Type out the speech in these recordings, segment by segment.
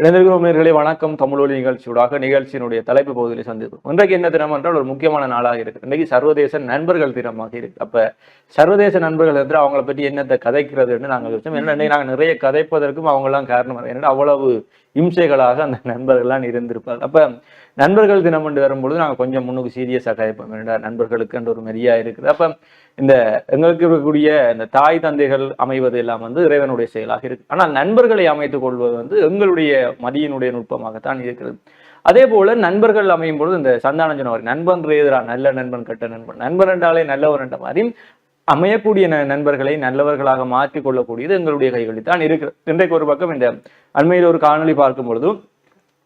இணைந்திருக்கிறோம் நேர்களே. வணக்கம். தமிழொலி நிகழ்ச்சியூடாக நிகழ்ச்சியினுடைய தலைப்பு பகுதியில் சந்திப்போம். இன்றைக்கு என்ன தினம் என்றால் ஒரு முக்கியமான நாளாக இருக்கு இன்னைக்கு சர்வதேச நண்பர்கள் தினமாக இருக்கு. அப்ப சர்வதேச நண்பர்கள் என்று அவங்கள பற்றி என்னத்தை கதைக்கிறதுன்னு நாங்கள் வச்சோம் என்ன நாங்கள் நிறைய கதைப்பதற்கும் அவங்கெல்லாம் காரணம். ஏன்னா அவ்வளவு இம்சைகளாக அந்த நண்பர்கள்லாம் இருந்திருப்பாங்க. அப்ப நண்பர்கள் தினம் என்று வரும்பொழுது நாங்கள் கொஞ்சம் முன்னுக்கு சீரியஸாக கதைப்போம். ஏன்னா நண்பர்களுக்கு என்ற ஒரு மெரியா இருக்குது. அப்ப இந்த எங்களுக்கு இருக்கக்கூடிய இந்த தாய் தந்தைகள் அமைவது எல்லாம் வந்து இறைவனுடைய செயலாக இருக்கு. ஆனால் நண்பர்களை அமைத்துக் கொள்வது வந்து எங்களுடைய மதியினுடைய நுட்பமாகத்தான் இருக்கிறது. அதே போல நண்பர்கள் அமையும் பொழுது இந்த சந்தான சொன்னவர் நண்பன் எதிரா? நல்ல நண்பன் கட்ட நண்பன். நண்பன் என்றாலே நல்லவர் என்ற மாதிரி அமையக்கூடிய நண்பர்களை நல்லவர்களாக மாற்றிக் கொள்ளக்கூடியது எங்களுடைய கைகளில் தான் இருக்கிறது. இன்றைக்கு ஒரு பக்கம் இந்த அண்மையில் ஒரு காணொளி பார்க்கும் பொழுதும்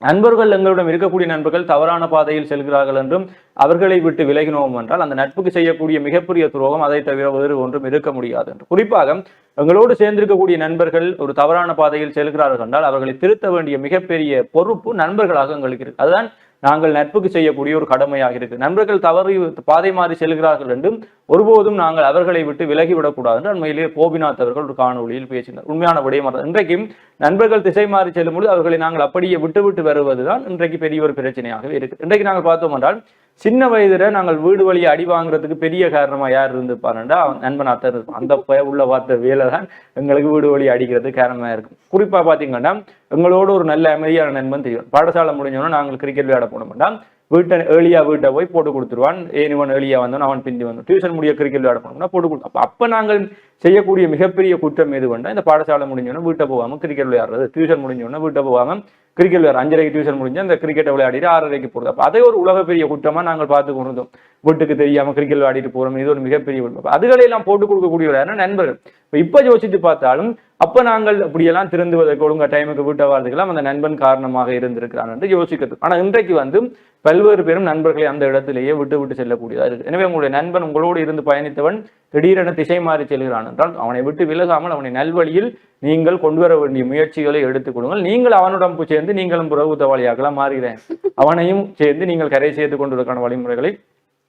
நண்பர்கள் எங்களிடம் இருக்கக்கூடிய நண்பர்கள் தவறான பாதையில் செல்கிறார்கள் என்றும் அவர்களை விட்டு விலகினோம் என்றால் அந்த நட்புக்கு செய்யக்கூடிய மிகப்பெரிய துரோகம் அதை தவிர வேறு ஒன்றும் இருக்க முடியாது என்று. குறிப்பாக எங்களோடு சேர்ந்திருக்கக்கூடிய நண்பர்கள் ஒரு தவறான பாதையில் செல்கிறார்கள் என்றால் அவர்களை திருத்த வேண்டிய மிகப்பெரிய பொறுப்பு நண்பர்களாக எங்களுக்கு இருக்கு. அதுதான் நாங்கள் நட்புக்கு செய்யக்கூடிய ஒரு கடமையாக இருக்கு. நண்பர்கள் தவறி பாதை மாறி செல்கிறார்கள் என்றும் ஒருபோதும் நாங்கள் அவர்களை விட்டு விலகிவிடக்கூடாது என்று அண்மையிலேயே கோபிநாத் அவர்கள் ஒரு காணொளியில் பேசினார். உண்மையான விடயம் இன்றைக்கும் நண்பர்கள் திசை மாறி செல்லும்போது அவர்களை நாங்கள் அப்படியே விட்டு விட்டு வருவதுதான் இன்றைக்கு பெரிய ஒரு பிரச்சனையாகவே இருக்கு. இன்றைக்கு நாங்கள் பார்த்தோம் என்றால் சின்ன வயதுல நாங்கள் வீடு வழியை அடி வாங்குறதுக்கு பெரிய காரணமா யார் இருந்திருப்பாருண்டா அவன் நண்பன் அத்தர் இருப்பான் அந்த உள்ள பார்த்த வேலை தான் எங்களுக்கு வீடு வழி அடிக்கிறது காரணமா இருக்கும். குறிப்பா பாத்தீங்கன்னா எங்களோட ஒரு நல்ல அமைதியான நண்பன் தெரியும். பாடசாலை முடிஞ்சோன்னா நாங்கள் கிரிக்கெட் விளையாட போனோம்னா வீட்டை ஏழியா வீட்டை போய் போட்டு கொடுத்துருவான். ஏன் இவன் ஏழியா வந்தோம் அவன் பிந்தி வந்தோம் டியூஷன் முடிய கிரிக்கெட் விளையாட போனோம்னா போட்டு கொடுத்தோம் அப்ப அப்ப நாங்கள் செய்யக்கூடிய மிகப்பெரிய குற்றம் எது வேண்டாம் இந்த பாடசாலை முடிஞ்சோன்னா வீட்டை போகாம கிரிக்கெட் விளையாடுறது. டியூஷன் முடிஞ்சோன்னா வீட்டை போகாம கிரிக்கெட் விளையாடு அஞ்சரைக்கு டியூஷன் முடிஞ்சு அந்த கிரிக்கெட்டை விளையாடிட்டு ஆறரைக்கு போகிறது அப்போ அதே ஒரு உலக பெரிய குற்றமா நாங்கள் பார்த்து கொண்டிருந்தோம். வீட்டுக்கு தெரியாம கிரிக்கெட் விளையாடிட்டு போறோம் இது ஒரு மிகப்பெரிய குற்றம். அதுகளை எல்லாம் போட்டு கொடுக்கக்கூடிய யாருன்னா நண்பர்கள்? இப்போ இப்போ யோசிச்சு பார்த்தாலும் அப்ப நாங்கள் அப்படியெல்லாம் திருந்துவதற்கு ஒழுங்கா டைமுக்கு வீட்டை வாழ்றதுக்கெல்லாம் அந்த நண்பன் காரணமாக இருந்திருக்கிறான் என்று யோசிக்கிறது. ஆனா இன்றைக்கு வந்து பல்வேறு பேரும் நண்பர்களை அந்த இடத்திலேயே விட்டு விட்டு செல்லக்கூடியதா இருக்கு எனவே உங்களுடைய நண்பன் உங்களோடு இருந்து பயணித்தவன் திடீரென திசை மாறி செல்கிறான். என்றால் அவனை விட்டு விலகாமல் அவனை நல்வழியில் நீங்கள் கொண்டு வர வேண்டிய முயற்சிகளை எடுத்துக் கொடுங்கள் நீங்கள் அவனுடன் சேர்ந்து நீங்களும் புறவுத்தவாளியாகலாம் மாறுகிறேன். அவனையும் சேர்ந்து நீங்கள் கரை செய்து கொண்டிருக்கான வழிமுறைகளை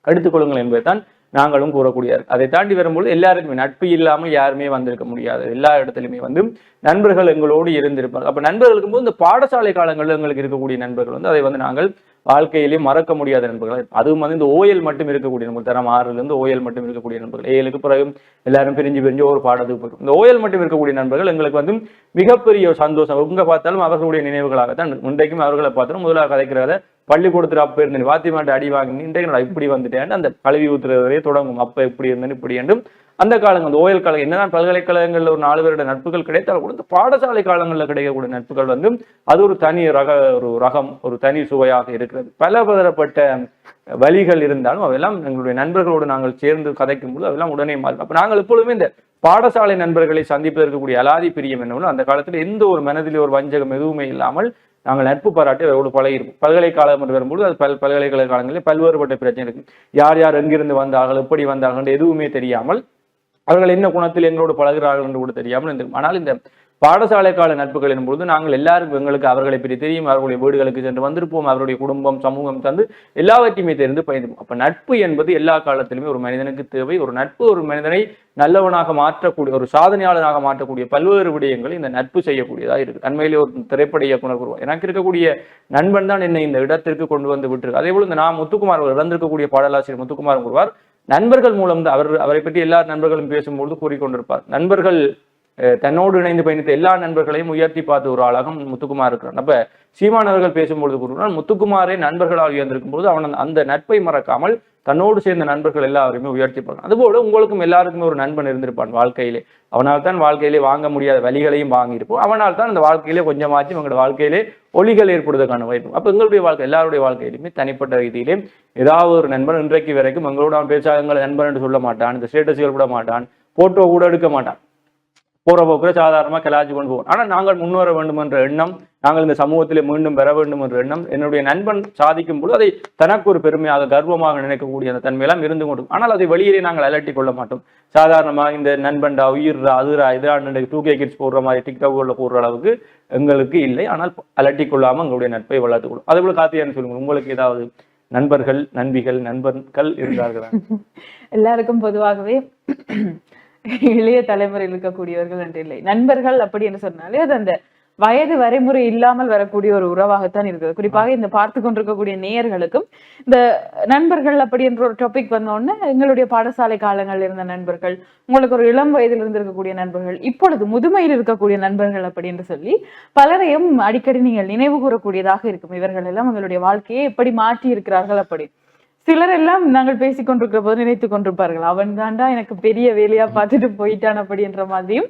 எடுத்துக்கொள்ளுங்கள் என்பதுதான் நாங்களும் கூறக்கூடியார் அதை தாண்டி வரும்போது எல்லாருக்குமே நட்பு இல்லாமல் யாருமே வந்திருக்க முடியாது. எல்லா இடத்துலையுமே வந்து நண்பர்கள் எங்களோடு இருந்திருப்பாங்க அப்போ நண்பர்களுக்கும் போது இந்த பாடசாலை காலங்களில் எங்களுக்கு இருக்கக்கூடிய நண்பர்கள் வந்து அதை வந்து நாங்கள் வாழ்க்கையிலேயே மறக்க முடியாத நண்பர்கள். அதுவும் வந்து இந்த ஓயல் மட்டும் இருக்கக்கூடிய நண்பர்கள். தரம் ஆறுலேருந்து ஓயல் மட்டும் இருக்கக்கூடிய நண்பர்கள். ஏழுக்கு பிறகு எல்லாரும் பிரிஞ்சு பிரிஞ்சு ஒரு பாடத்துக்கு போயிடும். இந்த ஓயல் மட்டும் இருக்கக்கூடிய நண்பர்கள் எங்களுக்கு வந்து மிகப்பெரிய சந்தோஷம். எங்கே பார்த்தாலும் அவர்களுடைய நினைவுகளாகத்தான் இருக்கும். இன்றைக்கும் அவர்களை பார்த்தாலும் முதலாக கதைக்கிறத பள்ளிக்கூடத்தில் அப்ப இருந்தேன் வாத்தி மாட்டு அடி வாங்கி இன்றைக்கு நான் இப்படி வந்துட்டேன் அந்த கல்வி ஊத்துறதே தொடங்கும். அப்ப இப்படி இருந்தேன் இப்படி என்றும் அந்த காலங்கள் அந்த ஓயல் காலம் என்னதான் பல்கலைக்கழகங்கள்ல ஒரு நாலு பேருடைய நட்புகள் கிடைத்தால் கூட இந்த பாடசாலை காலங்களில் கிடைக்கக்கூடிய நட்புகள் வந்து அது ஒரு தனி ரக ஒரு ரகம் ஒரு தனி சுவையாக இருக்கிறது. பல பலதரப்பட்ட வழிகள் இருந்தாலும் அவையெல்லாம் எங்களுடைய நண்பர்களோடு நாங்கள் சேர்ந்து கதைக்கும் போது அதெல்லாம் உடனே மாறும். அப்ப நாங்கள் எப்பொழுதுமே இந்த பாடசாலை நண்பர்களை சந்திப்பதற்கு கூடிய அலாதி பிரியம் என்னவோ அந்த காலத்தில் எந்த ஒரு மனதிலே ஒரு வஞ்சகம் எதுவுமே இல்லாமல் நாங்கள் நட்பு பாராட்டி அவரோடு பழகிருப்போம் பல்கலைக்கழகம் என்று வரும்போது அது பல் பல்கலைக்கழகங்களில் பல்வேறுபட்ட பிரச்சனை இருக்கு. யார் யார் எங்கிருந்து வந்தார்கள் எப்படி வந்தார்கள் என்று எதுவுமே தெரியாமல் அவர்கள் என்ன குணத்தில் எங்களோடு பழகிறார்கள் என்று கூட தெரியாமல் இருந்திருக்கும். ஆனால் இந்த பாடசாலை கால நட்புகள் என்பொழுது நாங்கள் எல்லாருக்கும் எங்களுக்கு அவர்களை பற்றி தெரியும் அவர்களுடைய வீடுகளுக்கு சென்று வந்திருப்போம் அவருடைய குடும்பம் சமூகம் தந்து எல்லாவற்றையுமே தெரிந்து பயந்துப்போம் அப்ப நட்பு என்பது எல்லா காலத்திலுமே ஒரு மனிதனுக்கு தேவை. ஒரு நட்பு ஒரு மனிதனை நல்லவனாக மாற்றக்கூடிய ஒரு சாதனையாளனாக மாற்றக்கூடிய பல்வேறு விடயங்கள் இந்த நட்பு செய்யக்கூடியதாக இருக்குது அண்மையிலே ஒரு திரைப்பட இயக்குனர் கூறுவோம் எனக்கு இருக்கக்கூடிய நண்பன் தான் என்னை இந்த இடத்திற்கு கொண்டு வந்து விட்டுருக்கு. அதே போல இந்த நான் முத்துக்குமார் அவர் இறந்திருக்கக்கூடிய பாடலாசிரியர் முத்துக்குமார் கூறுவார் நண்பர்கள் மூலம் தான் அவர் அவரை பற்றி எல்லா நண்பர்களும் பேசும்பொழுது கூறிக்கொண்டிருப்பார். நண்பர்கள் தன்னோடு இணைந்து பயணித்த எல்லா நண்பர்களையும் உயர்த்தி பார்த்த ஒரு ஆளாக முத்துக்குமார் இருக்கிறான் அப்ப சீமான் அவர்கள் பேசும்பொழுது கூறுகிறார் முத்துக்குமாரே நண்பர்களால் உயர்ந்திருக்கும் போது அவன் அந்த நட்பை மறக்காமல் தன்னோடு சேர்ந்த நண்பர்கள் எல்லாருமே உயர்த்தி பார்க்கணும். அதுபோல உங்களுக்கும் எல்லாருக்குமே ஒரு நண்பன் இருந்திருப்பான் வாழ்க்கையிலே. அவனால் தான் வாழ்க்கையிலே வாங்க முடியாத வழிகளையும் வாங்கியிருப்போம். அவனால் தான் அந்த வாழ்க்கையிலே கொஞ்சமாச்சும் எங்களோட வாழ்க்கையிலே ஒளிகள் ஏற்படுவதற்கான வாய்ப்பு. அப்ப எங்களுடைய வாழ்க்கை எல்லாருடைய வாழ்க்கையிலுமே தனிப்பட்ட ரீதியிலே ஏதாவது ஒரு நண்பன் இன்றைக்கு வரைக்கும் எங்களோட அவன் பேச எங்களை நண்பன் என்று சொல்ல மாட்டான் இந்த ஸ்டேட்டஸ்கள் கூட மாட்டான் போட்டோ கூட எடுக்க மாட்டான். போற போக்குல சாதாரணமா கலாச்சி கொண்டு போவோம். ஆனா நாங்கள் முன்வர வேண்டும் என்ற எண்ணம் நாங்கள் இந்த சமூகத்திலே மீண்டும் பெற வேண்டும் என்ற எண்ணம் என்னுடைய நண்பன் சாதிக்கும் பொழுது அதை தனக்கு ஒரு பெருமையாக கர்வமாக நினைக்கக்கூடிய அந்த தன்மையெல்லாம் இருந்து கொண்டு ஆனால் அதை வெளியிலே நாங்கள் அலட்டி கொள்ள மாட்டோம். சாதாரணமா இந்த நண்பன்டா உயிர்ரா அதுரா இதா டூ கே கிட்ஸ் போடுற மாதிரி டிக்டாக்ல போடுற அளவுக்கு எங்களுக்கு இல்லை. ஆனால் அலட்டி கொள்ளாம எங்களுடைய நட்பை வளர்த்துக் கொள்ளும் அதே போல காத்தியான்னு சொல்லுங்க உங்களுக்கு ஏதாவது நண்பர்கள் நண்பிகள் நண்பர்கள் இருந்தார்கள்? எல்லாருக்கும் பொதுவாகவே இளைய தலைமுறையில் இருக்கக்கூடியவர்கள் என்று இல்லை. நண்பர்கள் அப்படி என்று சொன்னாலே அது அந்த வயது வரைமுறை இல்லாமல் வரக்கூடிய ஒரு உறவாகத்தான் இருக்குது குறிப்பாக இந்த பார்த்து கொண்டிருக்கக்கூடிய நேயர்களுக்கும் இந்த நண்பர்கள் அப்படி என்ற ஒரு டாபிக் வந்தோடனே எங்களுடைய பாடசாலை காலங்களில் இருந்த நண்பர்கள் உங்களுக்கு ஒரு இளம் வயதில் இருந்து இருக்கக்கூடிய நண்பர்கள் இப்பொழுது முதுமையில் இருக்கக்கூடிய நண்பர்கள் அப்படி என்று சொல்லி பலரையும் அடிக்கடி நீங்கள் நினைவு கூறக்கூடியதாக இருக்கும். இவர்கள் எல்லாம் உங்களுடைய வாழ்க்கையை எப்படி மாற்றி இருக்கிறார்கள் அப்படி. சிலர் எல்லாம் நாங்கள் பேசிக் கொண்டிருக்கிற போது நினைத்து கொண்டிருப்பார்கள். அவன் தாண்டா எனக்கு பெரிய வேலையா பார்த்துட்டு போயிட்டான் அப்படின்ற மாதிரியும்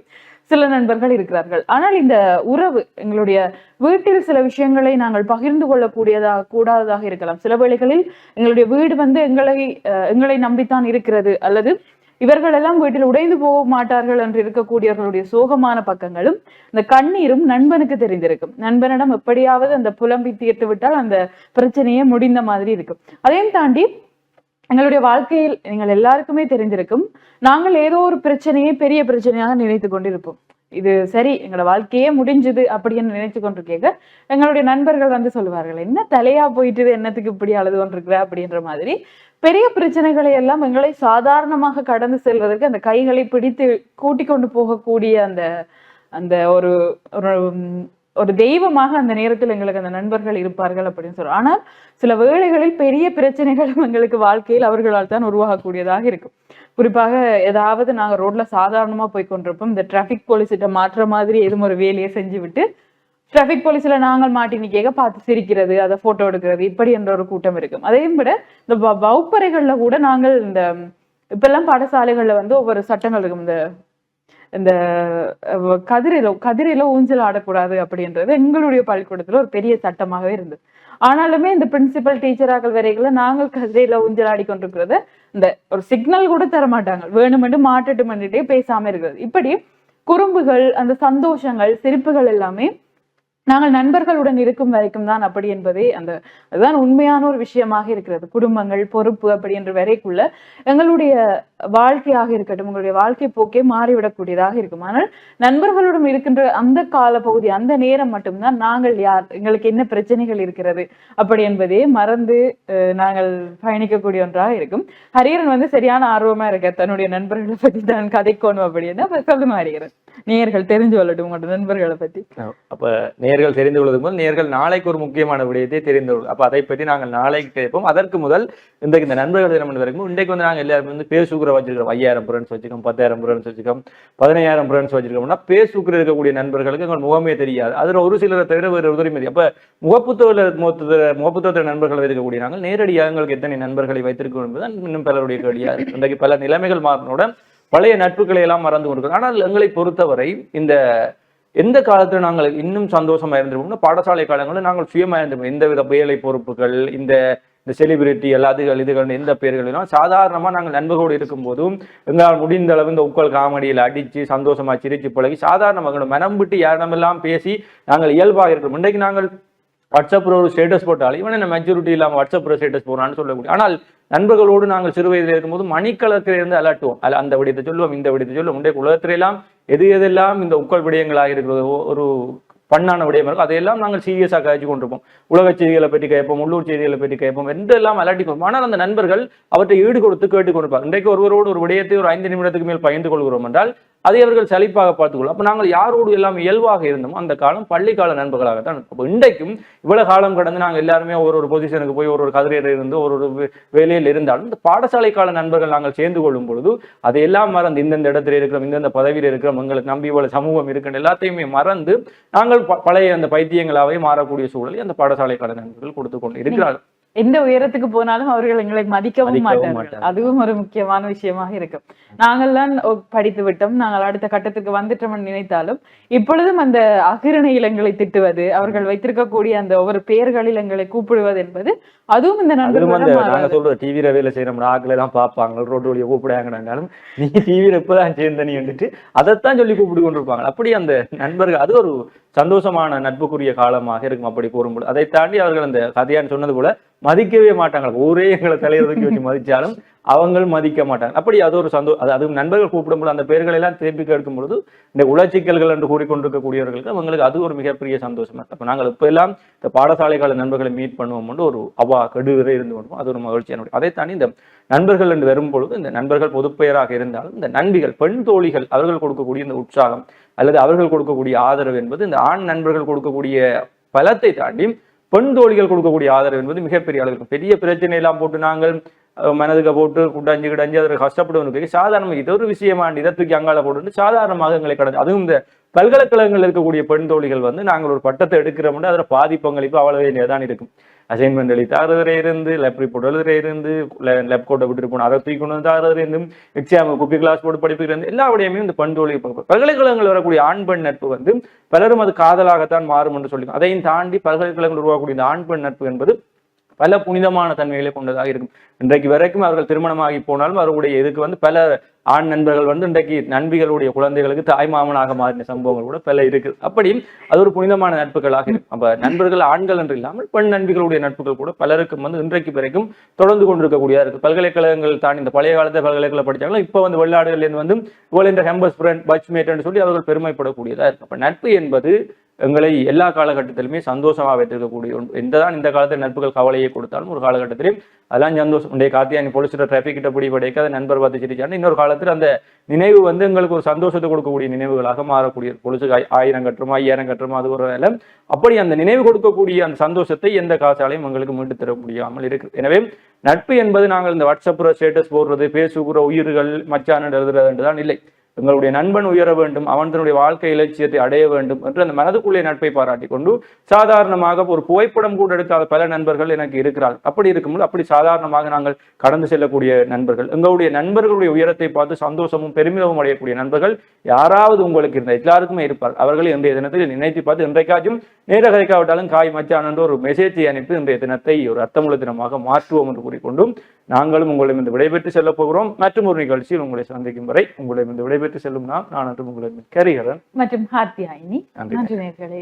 சில நண்பர்கள் இருக்கிறார்கள். ஆனால் இந்த உறவு எங்களுடைய வீட்டில் சில விஷயங்களை நாங்கள் பகிர்ந்து கொள்ளக்கூடியதாக கூடாததாக இருக்கலாம். சில வேளைகளில் எங்களுடைய வீடு வந்து எங்களை அஹ், எங்களை நம்பித்தான் இருக்கிறது. அல்லது இவர்கள் எல்லாம் வீட்டில் உடைந்து போக மாட்டார்கள் என்று இருக்கக்கூடியவர்களுடைய சோகமான பக்கங்களும் இந்த கண்ணீரும் நண்பனுக்கு தெரிந்திருக்கும். நண்பனிடம் எப்படியாவது அந்த புலம்பி தீர்த்து விட்டால் அந்த பிரச்சனையே முடிந்த மாதிரி இருக்கும். அதையும் தாண்டி எங்களுடைய வாழ்க்கையில் நீங்கள் எல்லாருக்குமே தெரிந்திருக்கும் நாங்கள் ஏதோ ஒரு பிரச்சனையை பெரிய பிரச்சனையாக நினைத்து கொண்டிருப்போம். இது சரி எங்களோட வாழ்க்கையே முடிஞ்சுது அப்படின்னு நினைச்சு கொண்டிருக்கேங்க. எங்களுடைய நண்பர்கள் வந்து சொல்லுவார்கள் என்ன தலையா போயிட்டு என்னத்துக்கு இப்படி அழுது கொண்டிருக்கிற? அப்படின்ற மாதிரி பெரிய பிரச்சனைகளை எல்லாம் எங்களை சாதாரணமாக கடந்து செல்வதற்கு அந்த கைகளை பிடித்து கூட்டிக் கொண்டு போகக்கூடிய அந்த அந்த ஒரு ஒரு தெய்வமாக அந்த நேரத்தில் எங்களுக்கு அந்த நண்பர்கள் இருப்பார்கள் அப்படின்னு சொல்றோம். ஆனால் சில வேளைகளில் பெரிய பிரச்சனைகளும் எங்களுக்கு வாழ்க்கையில் அவர்களால் தான் உருவாகக்கூடியதாக இருக்கும். குறிப்பாக ஏதாவது நாங்கள் ரோட்ல சாதாரணமா போய் கொண்டிருப்போம். இந்த டிராபிக் போலீஸ்கிட்ட மாற்ற மாதிரி எதுவும் ஒரு வேலையை செஞ்சு விட்டு டிராபிக் போலீஸ்ல நாங்கள் மாட்டி நிக்க பார்த்து சிரிக்கிறது அதை போட்டோ எடுக்கிறது இப்படி என்ற ஒரு கூட்டம் இருக்கும். அதையும் விட இந்த வ- வகுப்பறைகள்ல கூட நாங்கள் இந்த இப்பெல்லாம் பாடசாலைகள்ல வந்து ஒவ்வொரு சட்டங்கள் இருக்கும். இந்த இந்த கதிரையில கதிரையில ஊஞ்சல் ஆடக்கூடாது அப்படின்றது எங்களுடைய பள்ளிக்கூடத்துல ஒரு பெரிய சட்டமாகவே இருந்தது. ஆனாலுமே இந்த பிரின்சிபல் டீச்சராக்கள் வரைகளை நாங்கள் கதிரையில ஊஞ்சல் ஆடிக்கொண்டிருக்கிறத. இந்த ஒரு சிக்னல் கூட தர மாட்டாங்க வேணுமென்று மாட்டட்டு பண்ணிட்டே பேசாம இருக்கிறது. இப்படி குறும்புகள் அந்த சந்தோஷங்கள் சிரிப்புகள் எல்லாமே நாங்கள் நண்பர்களுடன் இருக்கும் வரைக்கும் தான் அப்படி என்பதே அந்த அதுதான் உண்மையான ஒரு விஷயமாக இருக்கிறது. குடும்பங்கள் பொறுப்பு அப்படி என்ற வரைக்குள்ள எங்களுடைய வாழ்க்கையாக இருக்கட்டும் உங்களுடைய வாழ்க்கை போக்கே மாறிவிடக்கூடியதாக இருக்கும். ஆனால் நண்பர்களுடன் இருக்கின்ற அந்த கால பகுதி அந்த நேரம் மட்டும்தான் நாங்கள் யார் எங்களுக்கு என்ன பிரச்சனைகள் இருக்கிறது அப்படி என்பதே மறந்து அஹ், நாங்கள் பயணிக்கக்கூடிய ஒன்றாக இருக்கும். ஹரியரன் வந்து சரியான ஆர்வமா இருக்க தன்னுடைய நண்பர்களை பத்தி தான் கதைக்கணும் அப்படின்னு. அப்ப சொல்லுங்க ஹரியரன் நேயர்கள் தெரிஞ்சு கொள்ளட்டும் உங்களோட நண்பர்களை பத்தி. அப்ப நேர்கள் தெரிந்து கொள்வதற்கு முதல் நேர்கள் நாளைக்கு ஒரு முக்கியமான விடயத்தை தெரிந்து கொள்ளும் அப்போ அதை பற்றி நாங்கள் நாளைக்கு கேட்போம். அதற்கு முதல் இந்த இந்த நண்பர்கள் தினம் என்று வரைக்கும் இன்றைக்கு வந்து நாங்கள் எல்லாருமே வந்து பேசுகிற வச்சிருக்கிறோம். ஐயாயிரம் புரன்ஸ் வச்சிருக்கோம் பத்தாயிரம் புரன்ஸ் வச்சிருக்கோம் பதினையாயிரம் புரன்ஸ் வச்சிருக்கோம்னா பேசுகிற இருக்கக்கூடிய நண்பர்களுக்கு எங்கள் முகமே தெரியாது. அதுல ஒரு சிலரை தவிர வேறு உதவி அப்ப முகப்புத்தகத்தில் முகப்புத்தகத்தில் நண்பர்கள் இருக்கக்கூடிய நாங்கள் நேரடியாக எங்களுக்கு எத்தனை நண்பர்களை வைத்திருக்கோம் என்பதுதான் இன்னும் பலருடைய கேள்வியாக இன்றைக்கு பல நிலைமைகள் மாறினுடன் பழைய நட்புகளை எல்லாம் மறந்து கொண்டிருக்கிறோம் ஆனால் எங்களை பொறுத்தவரை இந்த எந்த காலத்தில் நாங்கள் இன்னும் சந்தோஷமாக இருந்திருப்போம்னா பாடசாலை காலங்களில் நாங்கள் சுயமாக இருந்திருப்போம். எந்த வித வேலை பொறுப்புகள் இந்த இந்த செலிபிரிட்டி எல்லாத்துகள் இதுகள் எந்த பேர்களெல்லாம் சாதாரணமாக நாங்கள் நண்பர்களோடு இருக்கும்போதும் எங்களால் முடிந்த அளவு இந்த உக்கல் காமெடியில் அடித்து சந்தோஷமாக சிரிச்சு பழகி சாதாரணமாக மனம் விட்டு யாரிடமெல்லாம் பேசி நாங்கள் இயல்பாக இருக்கிறோம் இன்றைக்கு நாங்கள் வாட்ஸ்அப்பில் ஒரு ஸ்டேட்டஸ் போட்டால் இவன் என்ன மெச்சூரிட்டி இல்லாமல் வாட்ஸ்அப்பில் ஸ்டேட்டஸ் போடுறான்னு சொல்லக்கூடிய ஆனால் நண்பர்களோடு நாங்கள் சிறு வயதில் இருக்கும்போது மணிக்கலக்கில் இருந்து அலட்டுவோம். அல்ல அந்த விடயத்தை சொல்லுவோம் இந்த விடயத்தை சொல்லுவோம். உடைய உலகத்திலெல்லாம் எது எதெல்லாம் இந்த உக்கல் விடயங்களாக இருக்கிறதோ ஒரு பண்ணான விடயம் இருக்கும் அதையெல்லாம் நாங்கள் சீரியஸாக கழிச்சு கொண்டிருப்போம். உலக செய்திகளை பற்றி கேட்போம் உள்ளூர் செய்திகளை பற்றி கேட்போம் எந்தெல்லாம் அலட்டி கொடுப்போம் ஆனால் அந்த நண்பர்கள் அவற்றை ஈடு கொடுத்து கேட்டுக் கொண்டிருப்பார் இன்றைக்கு ஒருவரோடு ஒரு விடயத்தை ஒரு ஐந்து நிமிடத்துக்கு மேல் பகிர்ந்து கொள்கிறோம் என்றால் அதை அவர்கள் சலிப்பாக பார்த்துக்கொள்ளும் அப்ப நாங்கள் யாரோடு எல்லாம் இயல்பாக இருந்தோமோ அந்த காலம் பள்ளிக்கால நண்பர்களாகத்தான் இருக்கும். இன்றைக்கும் இவ்வளவு காலம் கடந்து நாங்கள் எல்லாருமே ஒரு ஒரு பொசிஷனுக்கு போய் ஒரு ஒரு கதிரையில் இருந்து ஒரு ஒரு வேலையில் இருந்தாலும் இந்த பாடசாலை கால நண்பர்கள் நாங்கள் சேர்ந்து கொள்ளும் பொழுது அதையெல்லாம் மறந்து இந்தந்த இடத்துல இருக்கிறோம் இந்தந்த பதவியில் இருக்கிறோம் எங்களுக்கு நம்பி இவ்வளவு சமூகம் இருக்குன்னு எல்லாத்தையுமே மறந்து நாங்கள் ப- பழைய அந்த பைத்தியங்களாவே மாறக்கூடிய சூழலை அந்த பாடசாலை கால நண்பர்கள் கொடுத்து கொண்டு இருக்கிறார்கள் எந்த உயரத்துக்கு போனாலும் அவர்கள் எங்களை மதிக்கவும் மாட்டார்கள். அதுவும் ஒரு முக்கியமான விஷயமாக இருக்கும். நாங்கள்தான் படித்து விட்டோம். நாங்கள் அடுத்த கட்டத்துக்கு வந்துட்டோம் நினைத்தாலும் இப்பொழுதும் அந்த அகிரணையில் எங்களை திட்டுவது அவர்கள் வைத்திருக்கக்கூடிய அந்த ஒவ்வொரு பெயர்களில் எங்களை கூப்பிடுவது என்பது அதுவும் இந்த நாங்க மாறாது. சொல்ற டிவியில வேலை செய்யற ஆட்களை எல்லாம் பார்ப்பாங்க. ரோட்டு வழியை கூப்பிடாங்கன்னாலும் நீ டிவியில இப்பதான் சேர்ந்த நீ வந்துட்டு அதைத்தான் சொல்லி கூப்பிட்டு கொண்டிருப்பாங்க அப்படி அந்த நண்பர்கள் அது ஒரு சந்தோஷமான நட்புக்குரிய காலமாக இருக்கும் அப்படி கூறும்போது. அதை தாண்டி அவர்கள் அந்த கதையான்னு சொன்னது போல மதிக்கவே மாட்டாங்க. ஊரே எங்களை தலைவருக்கு வச்சு மதிச்சாலும் அவங்க மதிக்க மாட்டாங்க. அப்படி அது ஒரு சந்தோ அது அதுவும் நண்பர்கள் கூப்பிடும்போது அந்த பெயர்களை எல்லாம் திருப்பி கேட்கும் பொழுது இந்த உளச்சிக்கல்கள் என்று கூறிக்கொண்டிருக்கக்கூடியவர்களுக்கு அவங்களுக்கு அது ஒரு மிகப்பெரிய சந்தோஷமா இருக்கு அப்ப நாங்கள் இப்ப எல்லாம் இந்த பாடசாலை கால நண்பர்களை மீட் பண்ணுவோம் ஒரு அவா கெடுவரை இருந்து கொண்டோம் அது ஒரு மகிழ்ச்சியான அதை தாண்டி இந்த நண்பர்கள் என்று வரும்பொழுது இந்த நண்பர்கள் பொதுப்பெயராக இருந்தாலும் இந்த நண்பிகள் பெண் தோழிகள் அவர்கள் கொடுக்கக்கூடிய இந்த உற்சாகம் அல்லது அவர்கள் கொடுக்கக்கூடிய ஆதரவு என்பது இந்த ஆண் நண்பர்கள் கொடுக்கக்கூடிய பலத்தை தாண்டி பெண் தோழிகள் கொடுக்கக்கூடிய ஆதரவு என்பது மிகப்பெரிய அளவு பெரிய பிரச்சனை எல்லாம் போட்டு நாங்கள் மனதுக்கு போட்டு குட்டாஞ்சு கிடஞ்சு அதில் கஷ்டப்படுவதற்கு சாதாரணமாக இது ஒரு விஷயமா இதை தூக்கி அங்கால போட்டு சாதாரணமாக எங்களை கடந்து அதுவும் இந்த பல்கலைக்கழகங்கள் இருக்கக்கூடிய பெண் தோழிகள் வந்து நாங்கள் ஒரு பட்டத்தை எடுக்கிறோம்னா அதில் பாதி பங்களிப்பு அவ்வளவு தான் இருக்கும். அசைன்மெண்ட் எழுதி தரதுல இருந்து லெப் ரிப்போர்ட் எழுதுற இருந்து லெப் கோட்டை விட்டுட்டு போன அதை தூக்கி கொண்டு வந்து தரதுல இருந்து எக்ஸாம் குப்பி கிளாஸ் போட்டு படிப்புல இருந்து எல்லா விடையுமே இந்த பெண் தோழி பல்கலைக்கழகங்கள் வரக்கூடிய ஆண் பெண் நட்பு வந்து பலரும் அது காதலாகத்தான் மாறும் என்று சொல்லி அதையும் தாண்டி பல்கலைக்கழகங்கள் உருவாக்கக்கூடிய இந்த ஆண் பெண் நட்பு என்பது பல புனிதமான தன்மைகளை கொண்டதாக இருக்கும். இன்றைக்கு வரைக்கும் அவர்கள் திருமணமாகி போனாலும் அவர்களுடைய இதுக்கு வந்து பல ஆண் நண்பர்கள் வந்து இன்றைக்கு நண்பிகளுடைய குழந்தைகளுக்கு தாய்மாமனாக மாறின சம்பவங்கள் கூட பல இருக்கு அப்படி அது ஒரு புனிதமான நட்புகளாக இருக்கும். அப்ப நண்பர்கள் ஆண்கள் என்று இல்லாமல் பெண் நண்பிகளுடைய நட்புகள் கூட பலருக்கும் வந்து இன்றைக்கு வரைக்கும் தொடர்ந்து கொண்டிருக்கக்கூடியதா இருக்கு பல்கலைக்கழகங்கள் தாண்டி இந்த பழைய காலத்து பல்கலைக்கழக படித்தாங்களோ இப்போ வந்து வெளிநாடுகள் வந்து இவ்வளவு இந்த ஹெம்பஸ் ஃப்ரெண்ட் பட்ச்மேட்னு சொல்லி அவர்கள் பெருமைப்படக்கூடியதா இருக்கு அப்ப நட்பு என்பது எங்களை எல்லா காலகட்டத்திலுமே சந்தோஷமாக வைத்திருக்கக்கூடிய ஒன்று. எந்ததான் இந்த காலத்தில் நட்புகள் கவலையை கொடுத்தாலும் ஒரு காலகட்டத்திலும் அதெல்லாம் சந்தோஷம். உடைய காத்தியானி போலீஸோட டிராஃபிக் கிட்ட பிடி படைக்காத நண்பர் பார்த்து சிரிச்சான்னு இன்னொரு காலத்தில் அந்த நினைவு வந்து எங்களுக்கு ஒரு சந்தோஷத்தை கொடுக்கக்கூடிய நினைவுகளாக மாறக்கூடிய. பொலிசுக்கு ஆயிரம் கட்டுமா ஐயாயிரம் கட்டுமா அது ஒரு வேலை. அப்படி அந்த நினைவு கொடுக்கக்கூடிய அந்த சந்தோஷத்தை எந்த காசாலையும் எங்களுக்கு மீண்டு தர முடியாமல் இருக்கு. எனவே நட்பு என்பது நாங்கள் இந்த வாட்ஸ்அப்புற ஸ்டேட்டஸ் போடுறது பேசுகிற உயிர்கள் மச்சான் எழுதுறதுன்றதான் தான் இல்லை. எங்களுடைய நண்பன் உயர வேண்டும் அவன் தன்னுடைய வாழ்க்கை இலட்சியத்தை அடைய வேண்டும் என்று அந்த மனதுக்குள்ளே நட்பை பாராட்டி கொண்டு சாதாரணமாக ஒரு புகைப்படம் கூட எடுக்காத பல நண்பர்கள் எனக்கு இருக்கிறார்கள் அப்படி இருக்கும்போது அப்படி சாதாரணமாக நாங்கள் கடந்து செல்லக்கூடிய நண்பர்கள். எங்களுடைய நண்பர்களுடைய உயரத்தை பார்த்து சந்தோஷமும் பெருமிதமும் அடையக்கூடிய நண்பர்கள் யாராவது உங்களுக்கு இருந்த எல்லாருக்குமே இருப்பார். அவர்கள் இன்றைய தினத்தில் நினைத்து பார்த்து இன்றைக்காச்சும் நேர கதைக்காவிட்டாலும் காய் மச்சான் என்று ஒரு மெசேஜை அனுப்பி இன்றைய தினத்தை ஒரு அர்த்தமுள்ள தினமாக மாற்றுவோம் என்று கூறிக்கொண்டும் நாங்களும் உங்களிடம் இந்த விடைபெற்று செல்ல போகிறோம். மற்றும் ஒரு நிகழ்ச்சியில் உங்களை சந்திக்கும் வரை உங்களிடம் இந்த விடைபெற்று செல்லும் நான் நான் மற்றும் உங்களிடம் கரிகரன். மற்றும் நன்றி.